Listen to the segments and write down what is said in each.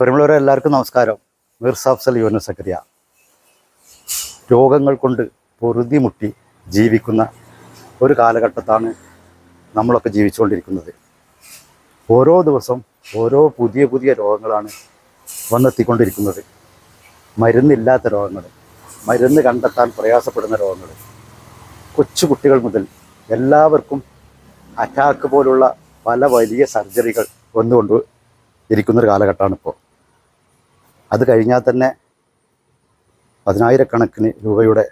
പെരുമ്പളൂരെ എല്ലാവർക്കും നമസ്കാരം. മിർസാഫ്സൽ യൂണിയൻ സക്രിയ രോഗങ്ങൾ കൊണ്ട് പൊറുതിമുട്ടി ജീവിക്കുന്ന ഒരു കാലഘട്ടത്താണ് നമ്മളൊക്കെ ജീവിച്ചുകൊണ്ടിരിക്കുന്നത്. ഓരോ ദിവസം ഓരോ പുതിയ പുതിയ രോഗങ്ങളാണ് വന്നെത്തിക്കൊണ്ടിരിക്കുന്നത്. മരുന്നില്ലാത്ത രോഗങ്ങൾ മരുന്ന് കണ്ടെത്താൻ പ്രയാസപ്പെടുന്ന രോഗങ്ങൾ. കൊച്ചു കുട്ടികൾ മുതൽ എല്ലാവർക്കും അറ്റാക്ക് പോലുള്ള പല വലിയ സർജറികൾ വന്നുകൊണ്ട് ഇരിക്കുന്നൊരു കാലഘട്ടമാണ് ഇപ്പോൾ. അത് കഴിഞ്ഞാൽ തന്നെ പതിനായിരക്കണക്കിന് രൂപയുടെ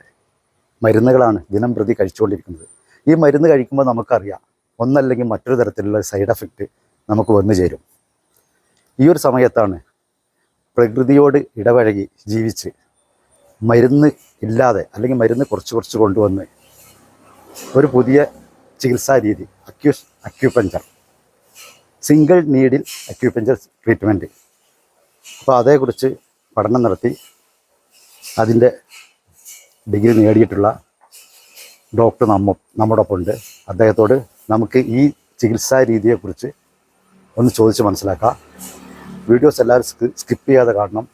മരുന്നുകളാണ് ദിനം പ്രതി കഴിച്ചുകൊണ്ടിരിക്കുന്നത്. ഈ മരുന്ന് കഴിക്കുമ്പോൾ നമുക്കറിയാം ഒന്നല്ലെങ്കിൽ മറ്റൊരു തരത്തിലുള്ള സൈഡ് എഫക്റ്റ് നമുക്ക് വന്നു ചേരും. ഈ ഒരു സമയത്താണ് പ്രകൃതിയോട് ഇടപഴകി ജീവിച്ച് മരുന്ന് ഇല്ലാതെ അല്ലെങ്കിൽ മരുന്ന് കുറച്ച് കുറച്ച് കൊണ്ടുവന്ന് ഒരു പുതിയ ചികിത്സാ രീതി acu acupuncture single needle acupuncture treatment അപ്പോൾ അതേക്കുറിച്ച് പഠനം നടത്തി അതിന്റെ ഡിഗ്രി നേടിയിട്ടുള്ള ഡോക്ടർ നമ്മ നമ്മോടൊപ്പം ഉണ്ട് അദ്ദേഹത്തോട് നമുക്ക് ഈ ചികിത്സാ രീതിയെക്കുറിച്ച് ഒന്ന് ചോദിച്ച് മനസ്സിലാക്കാം. വീഡിയോസ് എല്ലാവരും സ്കി- സ്കിപ്പ് ചെയ്യാതെ കാരണം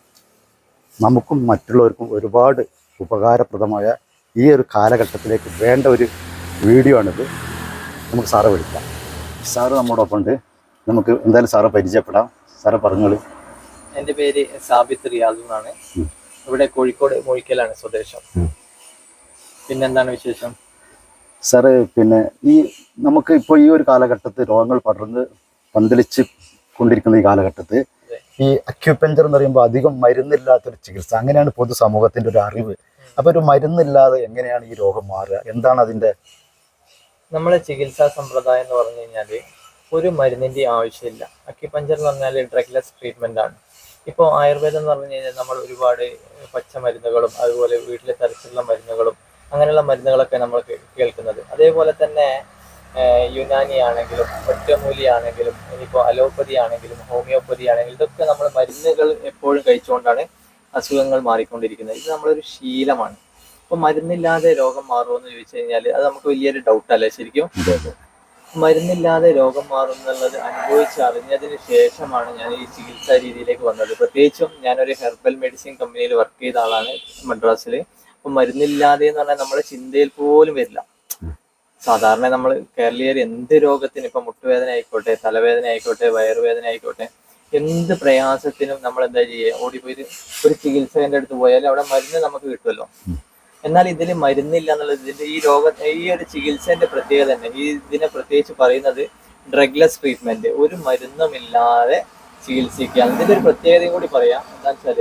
നമുക്കും മറ്റുള്ളവർക്കും ഒരുപാട് ഉപകാരപ്രദമായ ഈ ഒരു കാലഘട്ടത്തിലേക്ക് വേണ്ട ഒരു വീഡിയോ ആണിത്. നമുക്ക് സാറെ വിളിക്കാം. സാറ് നമ്മോടൊപ്പം ഉണ്ട് നമുക്ക് എന്തായാലും സാറെ പരിചയപ്പെടാം. സാറെ പറഞ്ഞോളൂ. എന്റെ പേര് സാബിത്ത് റിയാദു എന്നാണ്. ഇവിടെ കോഴിക്കോട് മൊഴിക്കലാണ് സ്വദേശം. പിന്നെ പിന്നെന്താണ് വിശേഷം? സാറ് പിന്നെ ഈ നമുക്ക് ഇപ്പോൾ ഈ ഒരു കാലഘട്ടത്തിൽ രോഗങ്ങൾ പടർന്ന് പന്തലിച്ച് കൊണ്ടിരിക്കുന്ന ഈ കാലഘട്ടത്തിൽ ഈ അക്യുപെഞ്ചർ എന്ന് പറയുമ്പോൾ അധികം മരുന്നില്ലാത്തൊരു ചികിത്സ അങ്ങനെയാണ് പൊതുസമൂഹത്തിന്റെ ഒരു അറിവ്. അപ്പൊ ഒരു മരുന്നില്ലാതെ എങ്ങനെയാണ് ഈ രോഗം മാറുക? എന്താണ് അതിന്റെ നമ്മളെ ചികിത്സാ സമ്പ്രദായം എന്ന് പറഞ്ഞു കഴിഞ്ഞാൽ ഒരു മരുന്നിന്റെ ആവശ്യമില്ല. അക്യുപഞ്ചർ എന്ന് പറഞ്ഞാൽ ഡ്രഗ്ലെസ് ട്രീറ്റ്മെന്റ് ആണ്. ഇപ്പോൾ ആയുർവേദം എന്ന് പറഞ്ഞു കഴിഞ്ഞാൽ നമ്മൾ ഒരുപാട് പച്ചമരുന്നുകളും അതുപോലെ വീട്ടിലെ തരത്തിലുള്ള മരുന്നുകളും അങ്ങനെയുള്ള മരുന്നുകളൊക്കെ നമ്മൾ കേൾക്കുന്നത്. അതേപോലെ തന്നെ യുനാനി ആണെങ്കിലും ഒറ്റമൂലി ആണെങ്കിലും ഇനിയിപ്പോൾ അലോപ്പതി ആണെങ്കിലും ഹോമിയോപ്പതി ആണെങ്കിലും ഇതൊക്കെ നമ്മൾ മരുന്നുകൾ എപ്പോഴും കഴിച്ചുകൊണ്ടാണ് അസുഖങ്ങൾ മാറിക്കൊണ്ടിരിക്കുന്നത്. ഇത് നമ്മളൊരു ശീലമാണ്. ഇപ്പൊ മരുന്നില്ലാതെ രോഗം മാറുമോ എന്ന് ചോദിച്ചു കഴിഞ്ഞാൽ അത് നമുക്ക് വലിയൊരു ഡൗട്ടല്ലേ ശരിക്കും? മരുന്നില്ലാതെ രോഗം മാറും എന്നുള്ളത് അനുഭവിച്ച് അറിഞ്ഞതിന് ശേഷമാണ് ഞാൻ ഈ ചികിത്സാ രീതിയിലേക്ക് വന്നത്. പ്രത്യേകിച്ചും ഞാനൊരു ഹെർബൽ മെഡിസിൻ കമ്പനിയിൽ വർക്ക് ചെയ്ത ആളാണ് മദ്രാസിൽ അപ്പൊ മരുന്നില്ലാതെ എന്ന് പറഞ്ഞാൽ നമ്മുടെ ചിന്തയിൽ പോലും വരില്ല. സാധാരണ നമ്മൾ കേരളീയർ എന്ത് രോഗത്തിന് ഇപ്പൊ മുട്ടുവേദന ആയിക്കോട്ടെ തലവേദന ആയിക്കോട്ടെ വയറുവേദന ആയിക്കോട്ടെ എന്ത് പ്രയാസത്തിനും നമ്മൾ എന്താ ചെയ്യുക? ഓടിപ്പോയി ഒരു ചികിത്സകന്റെ അടുത്ത് പോയാൽ അവിടെ മരുന്ന് നമുക്ക് കിട്ടുമല്ലോ. എന്നാൽ ഇതിൽ മരുന്നില്ല എന്നുള്ളത് ഇതിന്റെ ഈ രോഗ ഈ ഒരു ചികിത്സേന്റെ പ്രത്യേകത തന്നെ. ഈ ഇതിനെ പ്രത്യേകിച്ച് പറയുന്നത് ഡ്രഗ്ലെസ് ട്രീറ്റ്മെന്റ് ഒരു മരുന്നുമില്ലാതെ ചികിത്സിക്കുക ഇതിന്റെ ഒരു പ്രത്യേകതയും കൂടി പറയാം. എന്താ വെച്ചാൽ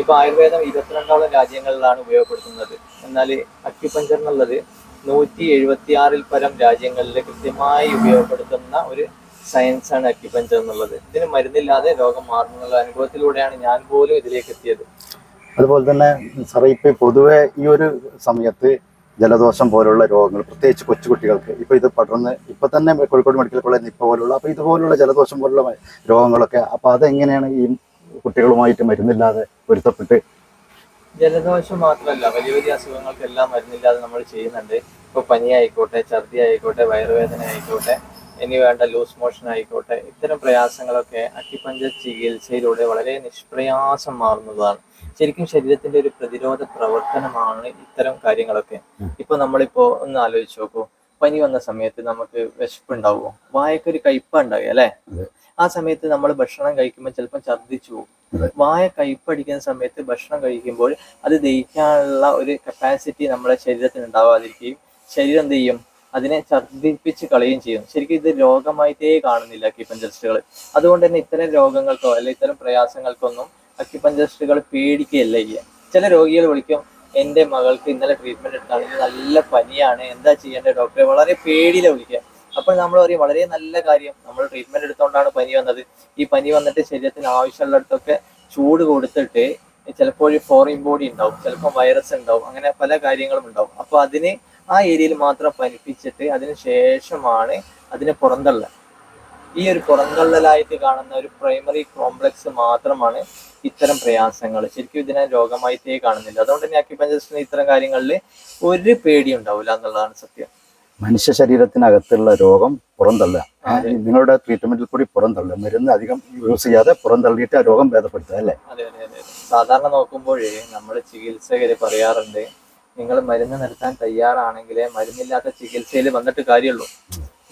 ഇപ്പൊ ആയുർവേദം ഇരുപത്തിരണ്ടോളം രാജ്യങ്ങളിലാണ് ഉപയോഗപ്പെടുത്തുന്നത്. എന്നാൽ അക്യുപഞ്ചർ എന്നുള്ളത് നൂറ്റി എഴുപത്തി ആറിൽ പരം രാജ്യങ്ങളിൽ കൃത്യമായി ഉപയോഗപ്പെടുത്തുന്ന ഒരു സയൻസ് ആണ് അക്യുപഞ്ചർ എന്നുള്ളത്. ഇതിന് മരുന്നില്ലാതെ രോഗം മാറുന്നുള്ള അനുഭവത്തിലൂടെയാണ് ഞാൻ പോലും ഇതിലേക്ക് എത്തിയത്. അതുപോലെ തന്നെ സാറേ ഇപ്പൊ പൊതുവെ ഈ ഒരു സമയത്ത് ജലദോഷം പോലുള്ള രോഗങ്ങൾ പ്രത്യേകിച്ച് കൊച്ചുകുട്ടികൾക്ക് ഇപ്പൊ ഇത് പടർന്ന് ഇപ്പൊ തന്നെ കോഴിക്കോട് മെഡിക്കൽ കോളേജ് നിപ്പ പോലുള്ള അപ്പൊ ഇതുപോലുള്ള ജലദോഷം പോലുള്ള രോഗങ്ങളൊക്കെ അപ്പൊ അതെങ്ങനെയാണ് ഈ കുട്ടികളുമായിട്ട് മരുന്നില്ലാതെ പൊരുത്തപ്പെട്ട്? ജലദോഷം മാത്രമല്ല വലിയ വലിയ അസുഖങ്ങൾക്കെല്ലാം മരുന്നില്ലാതെ നമ്മൾ ചെയ്യുന്നുണ്ട്. ഇപ്പൊ പനി ആയിക്കോട്ടെ ഛർദി ആയിക്കോട്ടെ വയറുവേദന ആയിക്കോട്ടെ ഇനി വേണ്ട ലൂസ് മോഷൻ ആയിക്കോട്ടെ ഇത്തരം പ്രയാസങ്ങളൊക്കെ അക്കിപ്പഞ്ചർ ചികിത്സയിലൂടെ വളരെ നിഷ്പ്രയാസം മാറുന്നതാണ്. ശരിക്കും ശരീരത്തിന്റെ ഒരു പ്രതിരോധ പ്രവർത്തനമാണ് ഇത്തരം കാര്യങ്ങളൊക്കെ. ഇപ്പൊ നമ്മളിപ്പോ ഒന്ന് ആലോചിച്ച് നോക്കൂ. പനി വന്ന സമയത്ത് നമുക്ക് വിശപ്പ് ഉണ്ടാവുമോ വായക്കൊരു കയ്പ ഉണ്ടാവുക അല്ലെ ആ സമയത്ത് നമ്മൾ ഭക്ഷണം കഴിക്കുമ്പോൾ ചിലപ്പോൾ ഛർദ്ദിച്ചു പോകും. വായ കയ്പടിക്കുന്ന സമയത്ത് ഭക്ഷണം കഴിക്കുമ്പോൾ അത് ദഹിക്കാനുള്ള ഒരു കപ്പാസിറ്റി നമ്മുടെ ശരീരത്തിന് ഉണ്ടാവാതിരിക്കുകയും ശരീരം എന്ത് ചെയ്യും? അതിനെ ഛർദ്ദിപ്പിച്ച് കളയുകയും ചെയ്യും. ശരിക്കും ഇത് രോഗമായിട്ടേ കാണുന്നില്ല അക്യുപഞ്ചറിസ്റ്റുകൾ അതുകൊണ്ട് തന്നെ ഇത്തരം രോഗങ്ങൾക്കോ അല്ലെ ഇത്തരം പ്രയാസങ്ങൾക്കൊന്നും അക്യുപഞ്ചറിസ്റ്റുകൾ പേടിക്കുകയല്ല ചെയ്യുക. ചില രോഗികൾ വിളിക്കും എന്റെ മകൾക്ക് ഇന്നലെ ട്രീറ്റ്മെന്റ് എടുത്താണെങ്കിൽ നല്ല പനിയാണ് എന്താ ചെയ്യേണ്ടത്? ഡോക്ടറെ വളരെ പേടിയില വിളിക്കുക. അപ്പോൾ നമ്മൾ പറയും വളരെ നല്ല കാര്യം നമ്മൾ ട്രീറ്റ്മെന്റ് എടുത്തുകൊണ്ടാണ് പനി വന്നത്. ഈ പനി വന്നിട്ട് ശരീരത്തിന് ആവശ്യമുള്ളിടത്തൊക്കെ ചൂട് കൊടുത്തിട്ട് ചിലപ്പോൾ ഫോറിൻ ബോഡി ഉണ്ടാവും ചിലപ്പോൾ വൈറസ് ഉണ്ടാവും അങ്ങനെ പല കാര്യങ്ങളും ഉണ്ടാവും. അപ്പൊ അതിന് ആ ഏരിയയിൽ മാത്രം പനിപ്പിച്ചിട്ട് അതിന് ശേഷമാണ് അതിനെ പുറന്തള്ള ഈ ഒരു പുറന്തള്ളലായിട്ട് കാണുന്ന ഒരു പ്രൈമറി കോംപ്ലക്സ് മാത്രമാണ് ഇത്തരം പ്രയാസങ്ങൾ. ശരിക്കും ഇതിനെ രോഗമായിട്ടേ കാണുന്നില്ല. അതുകൊണ്ട് തന്നെ അക്യുപഞ്ചസ്റ്റിന് ഇത്തരം കാര്യങ്ങളിൽ ഒരു പേടി ഉണ്ടാവില്ല എന്നുള്ളതാണ് സത്യം. മനുഷ്യ ശരീരത്തിനകത്തുള്ള രോഗം പുറന്തള്ളുക. ഏ, നിങ്ങളുടെ ട്രീറ്റ്മെന്റിൽ കൂടി പുറന്തള്ളുക. മരുന്ന് അധികം യൂസ് ചെയ്യാതെ പുറന്തള്ളിയിട്ട് ആ രോഗം ഭേദപ്പെടുത്തുക അല്ലേ? അതെ അതെ അതെ അതെ. സാധാരണ നോക്കുമ്പോഴേ നമ്മൾ ചികിത്സകര് പറയാറുണ്ട് നിങ്ങൾ മരുന്ന് നിർത്താൻ തയ്യാറാണെങ്കിലേ മരുന്നില്ലാത്ത ചികിത്സയിൽ വന്നിട്ട് കാര്യമുള്ളൂ.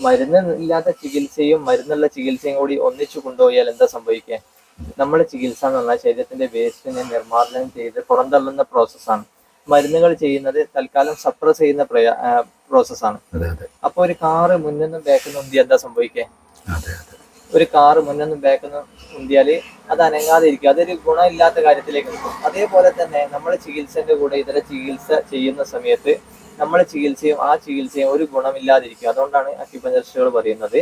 മരുന്ന് ഇല്ലാത്ത ചികിത്സയും മരുന്നുള്ള ചികിത്സയും കൂടി ഒന്നിച്ചു കൊണ്ടുപോയാൽ എന്താ സംഭവിക്കുക? നമ്മൾ ചികിത്സ എന്ന് പറഞ്ഞാൽ ശരീരത്തിന്റെ വേസ്റ്റിനെ നിർമ്മാർജനം ചെയ്ത് പുറന്തള്ളുന്ന പ്രോസസ്സാണ് മരുന്നുകൾ ചെയ്യുന്നത് തൽക്കാലം സപ്രസ് ചെയ്യുന്ന പ്രോസസ്സാണ് അപ്പോൾ ഒരു കാറ് മുന്നിൽ നിന്നും ബാക്കിൽ നിന്നും എന്താ സംഭവിക്കേ ഒരു കാറ് മുന്നൊന്നും ബാക്കിന്നും മുന്തിയാൽ അത് അനങ്ങാതെ ഇരിക്കും അതൊരു ഗുണമില്ലാത്ത കാര്യത്തിലേക്ക് നിൽക്കും. അതേപോലെ തന്നെ നമ്മൾ ചികിത്സന്റെ കൂടെ ഇതര ചികിത്സ ചെയ്യുന്ന സമയത്ത് നമ്മൾ ചികിത്സയും ആ ചികിത്സയും ഒരു ഗുണമില്ലാതിരിക്കും അതുകൊണ്ടാണ് അക്യുപഞ്ചറിസ്റ്റുകൾ പറയുന്നത്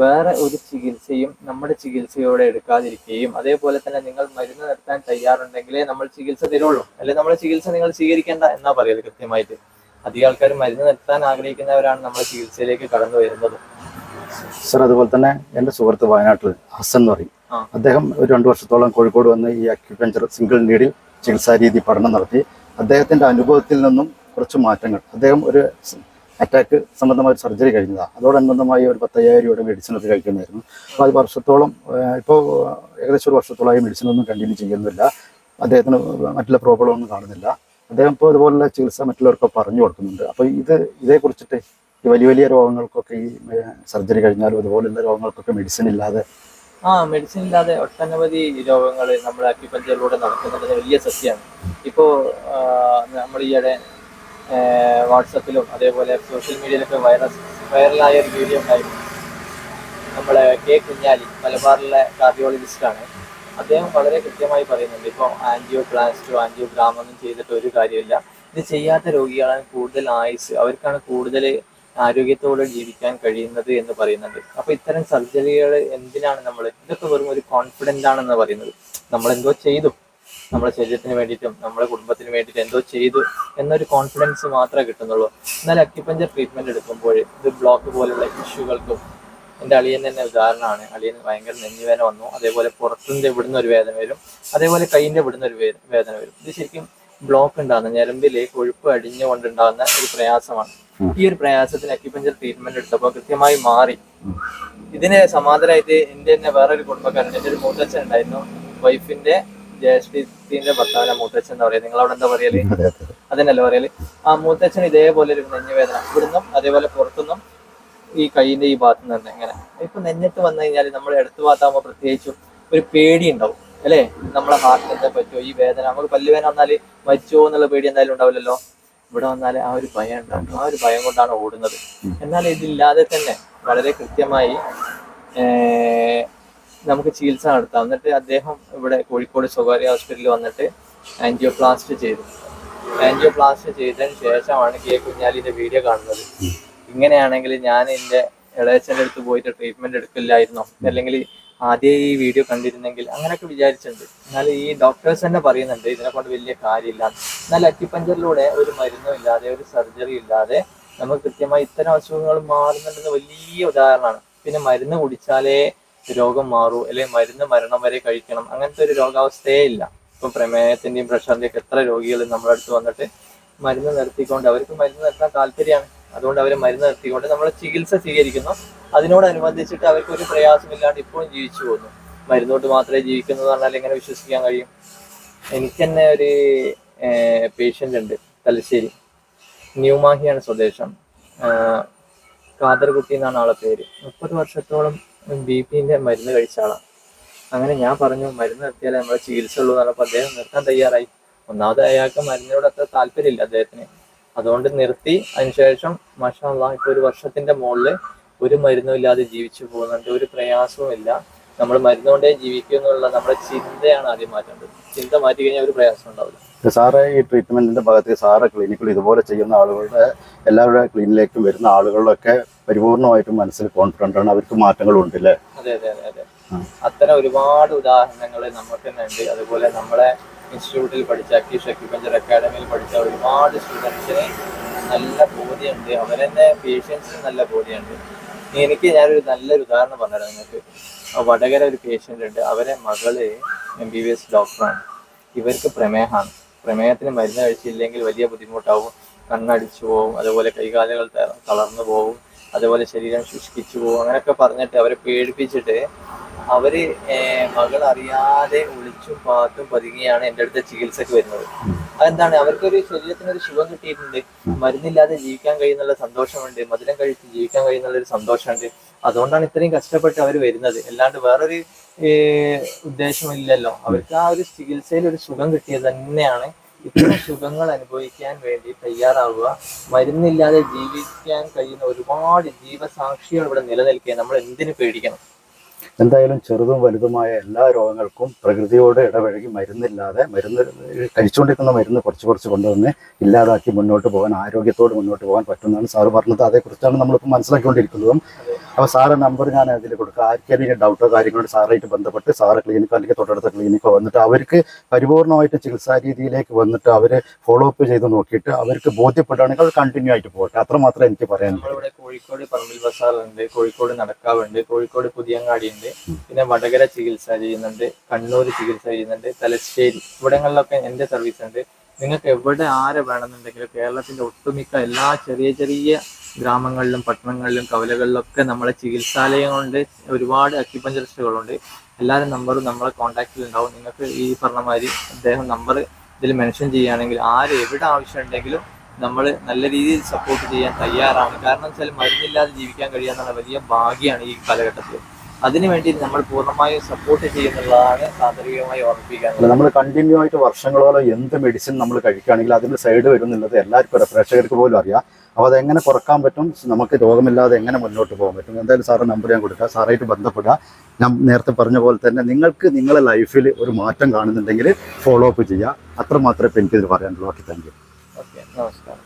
വേറെ ഒരു ചികിത്സയും നമ്മുടെ ചികിത്സയോടെ എടുക്കാതിരിക്കുകയും അതേപോലെ തന്നെ നിങ്ങൾ മരുന്ന് നിർത്താൻ തയ്യാറുണ്ടെങ്കിലേ നമ്മൾ ചികിത്സ തരുള്ളൂ. അല്ലെ നമ്മൾ ചികിത്സ നിങ്ങൾ സ്വീകരിക്കേണ്ട എന്നാ പറയുന്നത് കൃത്യമായിട്ട്. അധികം ആൾക്കാർ മരുന്ന് നിർത്താൻ ആഗ്രഹിക്കുന്നവരാണ് നമ്മുടെ ചികിത്സയിലേക്ക് കടന്നു വരുന്നത്. സർ അതുപോലെ തന്നെ എന്റെ സുഹൃത്ത് വയനാട്ടിൽ ഹസൻ എന്ന് പറയും. അദ്ദേഹം ഒരു രണ്ടു വർഷത്തോളം കോഴിക്കോട് വന്ന് ഈ അക്യുപഞ്ചർ സിംഗിൾ നീഡിൽ ചികിത്സാ രീതി പഠനം നടത്തി. അദ്ദേഹത്തിന്റെ അനുഭവത്തിൽ നിന്നും കുറച്ച് മാറ്റങ്ങൾ. അദ്ദേഹം ഒരു അറ്റാക്ക് സംബന്ധമായ സർജറി കഴിഞ്ഞതാണ് അതോടനുബന്ധമായി ഒരു പത്തയ്യായിരം രൂപയുടെ മെഡിസിൻ ഒക്കെ കഴിക്കുന്നതായിരുന്നു അപ്പോൾ അത് വർഷത്തോളം ഇപ്പോൾ ഏകദേശം ഒരു വർഷത്തോളമായി മെഡിസിൻ ഒന്നും കണ്ടിന്യൂ ചെയ്യുന്നില്ല. അദ്ദേഹത്തിന് മറ്റുള്ള പ്രോബ്ലം ഒന്നും കാണുന്നില്ല. അദ്ദേഹം ഇപ്പോൾ ഇതുപോലുള്ള ചികിത്സ മറ്റുള്ളവർക്ക് പറഞ്ഞു കൊടുക്കുന്നുണ്ട്. അപ്പോൾ ഇത് ഇതേക്കുറിച്ചിട്ട് വലിയ വലിയ രോഗങ്ങൾക്കൊക്കെ ഈ സർജറി കഴിഞ്ഞാലും അതുപോലുള്ള രോഗങ്ങൾക്കൊക്കെ മെഡിസിൻ ഇല്ലാതെ ആ മെഡിസിൻ ഇല്ലാതെ ഒട്ടനവധി രോഗങ്ങൾ നമ്മുടെ അക്യുപഞ്ചറിലൂടെ നടക്കുന്നത് വലിയ സത്യമാണ്. ഇപ്പോൾ നമ്മൾ ഈയിടെ വാട്സപ്പിലും അതേപോലെ സോഷ്യൽ മീഡിയയിലൊക്കെ വൈറസ് വൈറലായ ഒരു വീഡിയോ ഉണ്ടായിരുന്നു. നമ്മളെ കെ കുഞ്ഞാലി മലബാറിലെ കാർഡിയോളജിസ്റ്റാണ് അദ്ദേഹം വളരെ കൃത്യമായി പറയുന്നുണ്ട്. ഇപ്പോൾ ആന്റിയോ പ്ലാസ്റ്റോ ആന്റിയോ ഗ്രാമൊന്നും ചെയ്തിട്ട് ഒരു കാര്യമില്ല ഇത് ചെയ്യാത്ത രോഗികളാണ് കൂടുതൽ ആയുസ് അവർക്കാണ് കൂടുതൽ ആരോഗ്യത്തോടെ ജീവിക്കാൻ കഴിയുന്നത് എന്ന് പറയുന്നുണ്ട്. അപ്പൊ ഇത്തരം സർജറികൾ എന്തിനാണ് നമ്മൾ ഇതൊക്കെ വെറും ഒരു കോൺഫിഡന്റ് ആണെന്ന് പറയുന്നത്. നമ്മൾ എന്തോ ചെയ്തു. നമ്മുടെ ശരീരത്തിന് വേണ്ടിയിട്ടും നമ്മുടെ കുടുംബത്തിന് വേണ്ടിയിട്ട് എന്തോ ചെയ്തു എന്നൊരു കോൺഫിഡൻസ് മാത്രമേ കിട്ടുന്നുള്ളൂ. എന്നാൽ അക്യുപഞ്ചർ ട്രീറ്റ്മെന്റ് എടുക്കുമ്പോൾ ഇത് ബ്ലോക്ക് പോലുള്ള ഇഷ്യൂകൾക്കും എന്റെ അളിയൻ തന്നെ ഉദാഹരണമാണ്. അളിയൻ ഭയങ്കര നെഞ്ഞുവേദന വന്നു. അതേപോലെ പുറത്തിന്റെ ഇവിടുന്ന് ഒരു വേദന വരും. അതേപോലെ കൈയിന്റെ ഇവിടുന്ന് ഒരു വേദന വരും. ഇത് ശരിക്കും ബ്ലോക്ക് ഉണ്ടാകുന്ന ഞരമ്പിലെ കൊഴുപ്പ് അടിഞ്ഞുകൊണ്ടുണ്ടാകുന്ന ഒരു പ്രയാസമാണ്. ഈ ഒരു പ്രയാസത്തിന് അക്യുപഞ്ചർ ട്രീറ്റ്മെന്റ് എടുത്തപ്പോൾ കൃത്യമായി മാറി. ഇതിന് സമാന്തരമായിട്ട് എന്റെ തന്നെ വേറൊരു കുടുംബക്കാരുണ്ട് എന്റെ ഒരു മൂത്തച്ഛൻ ഉണ്ടായിരുന്നു. വൈഫിന്റെ ജയശ്രീത്തിന്റെ ഭർത്താവിനെ മൂത്തച്ഛൻ എന്താ പറയുക നിങ്ങൾ അവിടെ എന്താ പറയൽ? അതെ അതെ. അതന്നെയല്ലേ പറയൽ? ആ മൂത്തച്ഛൻ ഇതേപോലെ ഒരു നെഞ്ഞുവേദന. ഇവിടുന്നും അതേപോലെ പുറത്തുനിന്നും ഈ കൈയിന്റെ ഈ ഭാഗത്തു നിന്ന് ഇങ്ങനെ. ഇപ്പൊ നെഞ്ഞിട്ട് വന്നു കഴിഞ്ഞാൽ നമ്മൾ എടുത്തു ഭാഗത്താകുമ്പോൾ പ്രത്യേകിച്ചും ഒരു പേടി ഉണ്ടാവും അല്ലേ? നമ്മളെ ഹാർട്ടിന് എന്താ പറ്റുമോ ഈ വേദന. നമുക്ക് പല്ലുവേദന വന്നാൽ വന്നാൽ മരിച്ചോ എന്നുള്ള പേടി എന്തായാലും ഉണ്ടാവില്ലല്ലോ? ഇവിടെ വന്നാൽ ആ ഒരു ഭയം ഉണ്ടാവും ആ ഒരു ഭയം കൊണ്ടാണ് ഓടുന്നത്. എന്നാൽ ഇതില്ലാതെ തന്നെ വളരെ കൃത്യമായി നമുക്ക് ചികിത്സ നടത്താം. എന്നിട്ട് അദ്ദേഹം ഇവിടെ കോഴിക്കോട് സ്വകാര്യ ഹോസ്പിറ്റലിൽ വന്നിട്ട് ആൻജിയോപ്ലാസ്റ്റ് ചെയ്തു. ആൻജിയോപ്ലാസ്റ്റ് ചെയ്തതിന് ശേഷമാണ് കെ കുഞ്ഞാലിന്റെ വീഡിയോ കാണുന്നത്. ഇങ്ങനെയാണെങ്കിൽ ഞാൻ എന്റെ ഇളയച്ചന്റെ അടുത്ത് പോയിട്ട് ട്രീറ്റ്മെന്റ് എടുക്കില്ലായിരുന്നോ? അല്ലെങ്കിൽ ആദ്യം ഈ വീഡിയോ കണ്ടിരുന്നെങ്കിൽ അങ്ങനെയൊക്കെ വിചാരിച്ചിട്ടുണ്ട്. എന്നാൽ ഈ ഡോക്ടേഴ്സ് തന്നെ പറയുന്നുണ്ട് ഇതിനെ കൊണ്ട് വലിയ കാര്യമില്ല. എന്നാൽ അക്യുപഞ്ചറിലൂടെ ഒരു മരുന്നും ഇല്ലാതെ ഒരു സർജറി ഇല്ലാതെ നമുക്ക് കൃത്യമായി ഇത്തരം അസുഖങ്ങൾ മാറുന്നുണ്ടെന്ന് വലിയ ഉദാഹരണമാണ്. പിന്നെ മരുന്ന് കുടിച്ചാലേ രോഗം മാറൂ അല്ലെങ്കിൽ മരുന്ന് മരണം വരെ കഴിക്കണം അങ്ങനത്തെ ഒരു രോഗാവസ്ഥയേ ഇല്ല. ഇപ്പൊ പ്രമേഹത്തിന്റെയും പ്രഷറിന്റെയും ഒക്കെ എത്ര രോഗികൾ നമ്മുടെ അടുത്ത് വന്നിട്ട് മരുന്ന് നിർത്തിക്കൊണ്ട് അവർക്ക് മരുന്ന് നിർത്താൻ താല്പര്യമാണ്. അതുകൊണ്ട് അവർ മരുന്ന് നിർത്തിക്കൊണ്ട് നമ്മളെ ചികിത്സ സ്വീകരിക്കുന്നു. അതിനോടനുബന്ധിച്ചിട്ട് അവർക്ക് ഒരു പ്രയാസമില്ലാണ്ട് ഇപ്പോഴും ജീവിച്ചു പോകുന്നു. മരുന്നോട്ട് മാത്രമേ ജീവിക്കുന്നു എന്ന് പറഞ്ഞാൽ എങ്ങനെ വിശ്വസിക്കാൻ കഴിയും? എനിക്ക് തന്നെ ഒരു പേഷ്യന്റ് ഉണ്ട് തലശ്ശേരി. ന്യൂമാഹിയാണ് സ്വദേശം. കാദർകുട്ടി എന്നാണ് ആളെ പേര്. മുപ്പത് വർഷത്തോളം ബി പിന്റെ മരുന്ന് കഴിച്ച ആളാണ് അങ്ങനെ ഞാൻ പറഞ്ഞു മരുന്ന് നിർത്തിയാലേ നമ്മളെ ചികിത്സ ഉള്ളൂ എന്ന് പറഞ്ഞപ്പോൾ അദ്ദേഹം നിർത്താൻ തയ്യാറായി. ഒന്നാമത് അയാൾക്ക് മരുന്നിനോട് അത്ര താല്പര്യമില്ല അദ്ദേഹത്തിന്. അതുകൊണ്ട് നിർത്തി. അതിനുശേഷം മഷാല്ല ഇപ്പൊ ഒരു വർഷത്തിന്റെ മുകളിൽ ഒരു മരുന്നും ഇല്ലാതെ ജീവിച്ചു പോകുന്നുണ്ട് ഒരു പ്രയാസവും ഇല്ല നമ്മൾ മരുന്നുകൊണ്ടേ ജീവിക്കും എന്നുള്ള നമ്മുടെ ചിന്തയാണ് ആദ്യം മാറ്റേണ്ടത്. ചിന്ത മാറ്റി കഴിഞ്ഞാൽ ഒരു പ്രയാസം ഉണ്ടാവില്ല. സാറ് ഈ ട്രീറ്റ്മെന്റിന്റെ ഭാഗത്ത് സാറ് ക്ലിനിക്കിൽ ഇതുപോലെ ചെയ്യുന്ന ആളുകളുടെ എല്ലാവരുടെ ക്ലിനിക്കിലേക്കും വരുന്ന ആളുകളിലൊക്കെ പരിപൂർണമായിട്ടും മനസ്സിൽ കോൺഫിഡന്റ് ആണ്. അവർക്ക് മാറ്റങ്ങളുണ്ട് അല്ലേ അതെ അതെ അതെ അതെ. അത്തരം ഒരുപാട് ഉദാഹരണങ്ങൾ നമുക്ക് തന്നെ ഉണ്ട്. അതുപോലെ നമ്മളെ ഇൻസ്റ്റിറ്റ്യൂട്ടിൽ പഠിച്ച അക്കീഷ് അക്യുപഞ്ചർ അക്കാഡമിയിൽ പഠിച്ച ഒരുപാട് സ്റ്റുഡൻസിന് നല്ല ബോധ്യമുണ്ട്. അവരെന്നെ പേഷ്യൻസിന് നല്ല ബോധ്യമുണ്ട്. എനിക്ക് ഞാനൊരു നല്ലൊരു ഉദാഹരണം പറഞ്ഞുതരാം നിങ്ങൾക്ക്. വടകര ഒരു പേഷ്യന്റ് ഉണ്ട്. അവരെ മകൾ എം ബി ബി എസ് ഡോക്ടറാണ് ഇവർക്ക് പ്രമേഹമാണ്. പ്രമേഹത്തിന് മരുന്ന് കഴിച്ചില്ലെങ്കിൽ വലിയ ബുദ്ധിമുട്ടാവും. കണ്ണടിച്ചു പോകും അതുപോലെ കൈകാലുകൾ തളർന്നു പോകും അതുപോലെ ശരീരം ശുഷ്കിച്ചു പോകും അങ്ങനെയൊക്കെ പറഞ്ഞിട്ട് അവരെ പേടിപ്പിച്ചിട്ട് അവർ മകൾ അറിയാതെ ഒളിച്ചും പാത്തും പതുങ്ങിയാണ് എന്റെ അടുത്ത് ചികിത്സക്ക് വരുന്നത്. അതെന്താണ്? അവർക്കൊരു ശരീരത്തിന് ഒരു ശുഭം കിട്ടിയിട്ടുണ്ട്. മരുന്നില്ലാതെ ജീവിക്കാൻ കഴിയുന്നുള്ള സന്തോഷമുണ്ട്. മധുരം കഴിച്ച് ജീവിക്കാൻ കഴിയുന്നുള്ള ഒരു സന്തോഷമുണ്ട്. അതുകൊണ്ടാണ് ഇത്രയും കഷ്ടപ്പെട്ട് അവർ വരുന്നത്. അല്ലാണ്ട് വേറൊരു ഉദ്ദേശമില്ലല്ലോ. അവർക്ക് ആ ഒരു ചികിത്സയിൽ ഒരു സുഖം കിട്ടിയത് തന്നെയാണ് ഇത്തരം സുഖങ്ങൾ അനുഭവിക്കാൻ വേണ്ടി തയ്യാറാവുക. മരുന്നില്ലാതെ ജീവിക്കാൻ കഴിയുന്ന ഒരുപാട് ജീവസാക്ഷികൾ ഇവിടെ നിലനിൽക്കുക നമ്മൾ എന്തിനു പേടിക്കണം? എന്തായാലും ചെറുതും വലുതുമായ എല്ലാ രോഗങ്ങൾക്കും പ്രകൃതിയോട് ഇടപഴകി മരുന്നില്ലാതെ മരുന്ന് കഴിച്ചുകൊണ്ടിരിക്കുന്ന മരുന്ന് കുറച്ച് കുറച്ച് കൊണ്ടുവന്ന് ഇല്ലാതാക്കി മുന്നോട്ട് പോകാൻ ആരോഗ്യത്തോട് മുന്നോട്ട് പോകാൻ പറ്റുന്നതാണ്. സാറ് പറഞ്ഞത് അതേക്കുറിച്ചാണ് നമ്മളിപ്പോൾ മനസ്സിലാക്കിക്കൊണ്ടിരിക്കുന്നതും. അപ്പോൾ സാറ് നമ്പർ ഞാൻ അതിൽ കൊടുക്കുക ആർക്കെങ്കിലും ഡൗട്ടോ കാര്യങ്ങളോട് സാറായിട്ട് ബന്ധപ്പെട്ട് സാറ് ക്ലിനിക്കോ അല്ലെങ്കിൽ തൊട്ടടുത്ത ക്ലിനിക്കോ വന്നിട്ട് അവർക്ക് പരിപൂർണമായിട്ട് ചികിത്സാ രീതിയിലേക്ക് വന്നിട്ട് അവർ ഫോളോ അപ്പ് ചെയ്ത് നോക്കിയിട്ട് അവർക്ക് ബോധ്യപ്പെടുകയാണെങ്കിൽ അത് കണ്ടിന്യൂ ആയിട്ട് പോകട്ടെ. അത്രമാത്രം എനിക്ക് പറയാനുള്ളൂ. കോഴിക്കോട് പറമ്പിൽ ബസാറുണ്ട് കോഴിക്കോട് നടക്കാവുണ്ട് കോഴിക്കോട് പുതിയങ്ങാടി ഉണ്ട് പിന്നെ വടകര ചികിത്സ ചെയ്യുന്നുണ്ട് കണ്ണൂർ ചികിത്സ ചെയ്യുന്നുണ്ട് തലശ്ശേരി ഇവിടങ്ങളിലൊക്കെ എന്റെ സർവീസ് ഉണ്ട്. നിങ്ങൾക്ക് എവിടെ ആരെ വേണമെന്നുണ്ടെങ്കിലും കേരളത്തിന്റെ ഒട്ടുമിക്ക എല്ലാ ചെറിയ ചെറിയ ഗ്രാമങ്ങളിലും പട്ടണങ്ങളിലും കവലകളിലൊക്കെ നമ്മളെ ചികിത്സാലയം കൊണ്ട് ഒരുപാട് അക്യുപഞ്ചറിസ്റ്റുകളുണ്ട് എല്ലാവരും നമ്പറും നമ്മളെ കോൺടാക്റ്റിൽ ഉണ്ടാവും. നിങ്ങൾക്ക് ഈ പറഞ്ഞമാതിരി അദ്ദേഹം നമ്പർ ഇതിൽ മെൻഷൻ ചെയ്യുകയാണെങ്കിൽ ആര് എവിടെ ആവശ്യമുണ്ടെങ്കിലും നമ്മൾ നല്ല രീതിയിൽ സപ്പോർട്ട് ചെയ്യാൻ തയ്യാറാണ്. കാരണം വെച്ചാൽ മരുന്നില്ലാതെ ജീവിക്കാൻ കഴിയാന്നുള്ള വലിയ ഭാഗ്യമാണ് ഈ കാലഘട്ടത്തിൽ അതിനു വേണ്ടി നമ്മൾ പൂർണമായും സപ്പോർട്ട് ചെയ്യുന്നുള്ളതാണ് സാന്ദർഭികമായി ഓർമ്മിപ്പിക്കാനുള്ളത് നമ്മൾ കണ്ടിന്യൂ ആയിട്ട് വർഷങ്ങളോളം എന്ത് മെഡിസിൻ നമ്മൾ കഴിക്കുകയാണെങ്കിൽ അതിന് സൈഡ് വരുന്നുള്ളത് എല്ലാവർക്കും പ്രേക്ഷകർക്ക് പോലും അറിയാം. അപ്പോൾ അതെങ്ങനെ കുറയ്ക്കാൻ പറ്റും? നമുക്ക് രോഗമില്ലാതെ എങ്ങനെ മുന്നോട്ട് പോകാൻ പറ്റും? എന്തായാലും സാറ് നമ്പർ ഞാൻ കൊടുക്കുക സാറായിട്ട് ബന്ധപ്പെടുക. ഞാൻ നേരത്തെ പറഞ്ഞ പോലെ തന്നെ നിങ്ങൾക്ക് നിങ്ങളുടെ ലൈഫിൽ ഒരു മാറ്റം കാണുന്നുണ്ടെങ്കിൽ ഫോളോ അപ്പ് ചെയ്യുക. അത്രമാത്രമേ എനിക്കിതിൽ പറയാനുള്ളൂ. ഓക്കെ താങ്ക് യു ഓക്കെ നമസ്കാരം.